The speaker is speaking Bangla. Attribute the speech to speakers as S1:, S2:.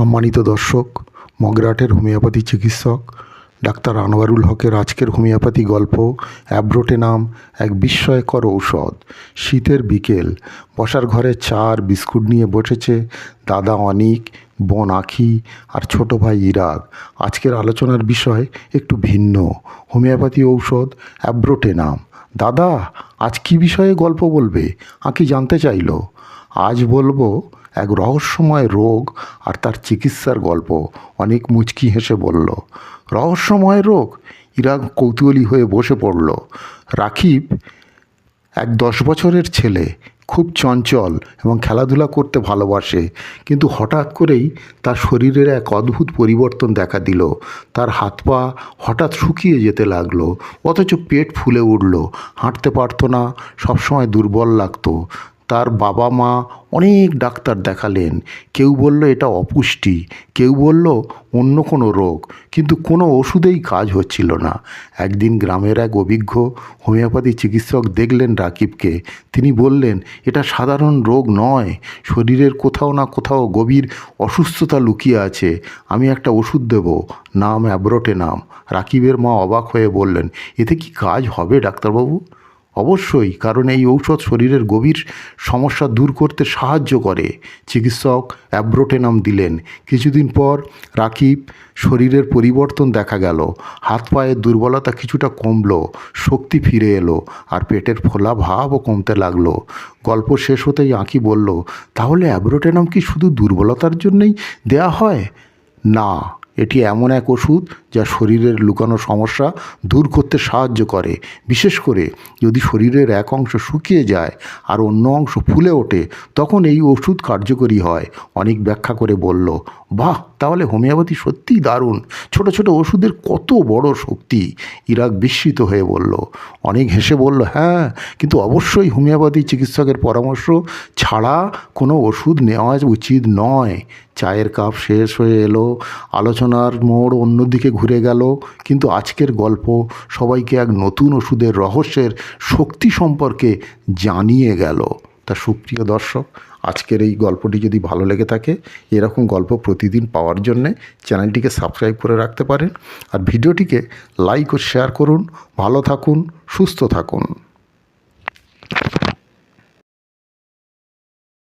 S1: সম্মানিত দর্শক, মগরাটের হোমিওপ্যাথি চিকিৎসক ডাক্তার আনোয়ারুল হকের আজকের হোমিওপ্যাথি গল্প অ্যাব্রোটে নাম এক বিস্ময়কর ঔষধ। শীতের বিকেল, বসার ঘরে চার বিস্কুট নিয়ে বসেছে দাদা অনিক, বোন আখি আর ছোট ভাই ইরাক। আজকের আলোচনার বিষয় একটু ভিন্ন, হোমিওপ্যাথি ঔষধ অ্যাব্রোটে নাম। দাদা, আজ কী বিষয়ে গল্প বলবে? আঁকি জানতে চাইলো। আজ বলব, এক রহস্যময় রোগ আর তার চিকিৎসার গল্প। অনেক মুচকি হেসে বলল, রহস্যময় রোগ? ইরাক কৌতূহলী হয়ে বসে পড়ল। রাকিব, এক দশ বছরের ছেলে, খুব চঞ্চল এবং খেলাধুলা করতে ভালোবাসে, কিন্তু হঠাৎ করেই তার শরীরের এক অদ্ভুত পরিবর্তন দেখা দিল। তার হাত পা হঠাৎ শুকিয়ে যেতে লাগল, অথচ পেট ফুলে উঠল, হাঁটতে পারতো না, সবসময় দুর্বল লাগতো। তার বাবা মা অনেক ডাক্তার দেখালেন। কেউ বলল, এটা অপুষ্টি। কেউ বলল, অন্য কোনো রোগ। কিন্তু কোনো ওষুধেই কাজ হচ্ছিল না। একদিন গ্রামের এক অভিজ্ঞ হোমিওপ্যাথি চিকিৎসক দেখলেন রাকিবকে। তিনি বললেন, এটা সাধারণ রোগ নয়। শরীরের কোথাও না কোথাও গভীর অসুস্থতা লুকিয়ে আছে। আমি একটা ওষুধ দেব, নাম অ্যাব্রোটে নাম রাকিবের মা অবাক হয়ে বললেন, এতে কি কাজ হবে, ডাক্তারবাবু? অবশ্যই, কারণ এই ঔষধ শরীরের গভীর সমস্যা দূর করতে সাহায্য করে, চিকিৎসক অ্যাব্রোটেনাম দিলেন। কিছুদিন পর রাকিব শরীরের পরিবর্তন দেখা গেল, হাত পায়ের দুর্বলতা কিছুটা কমলো, শক্তি ফিরে এলো, আর পেটের ফোলা ভাবও কমতে লাগল। গল্প শেষ হতেই আঁকি বলল, তাহলে অ্যাব্রোটেনাম কি শুধু দুর্বলতার জন্যই দেয়া হয়? না। এটি এমন এক ওষুধ যা শরীরের লুকানো সমস্যা দূর করতে সাহায্য করে। বিশেষ করে যদি শরীরের এক অংশ শুকিয়ে যায় আর অন্য অংশ ফুলে ওঠে, তখন এই ওষুধ কার্যকরী হয়, অনেক ব্যাখ্যা করে বলল। বাহ, তাহলে হোমিওপ্যাথি সত্যিই দারুণ। ছোট ছোট ওষুধের কত বড় শক্তি, ইরাক বিস্মিত হয়ে বলল। অনেক হেসে বলল হ্যাঁ কিন্তু অবশ্যই হোমিওপ্যাথি চিকিৎসকের পরামর্শ ছাড়া কোনো ওষুধ নেওয়া উচিত নয়। চায়ের কাপ শেষ হয়ে এলো, আলোচনার মোড় অন্যদিকে ঘুরে গেল। কিন্তু আজকের গল্প সবাইকে এক নতুন ওষুধের রহস্যের শক্তি সম্পর্কে জানিয়ে গেল। তা সুপ্রিয় দর্শক, আজকের এই গল্পটি যদি ভালো লেগে থাকে, এরকম গল্প প্রতিদিন পাওয়ার জন্যে চ্যানেলটিকে সাবস্ক্রাইব করে রাখতে পারেন। আর ভিডিওটিকে লাইক ও শেয়ার করুন। ভালো থাকুন, সুস্থ থাকুন।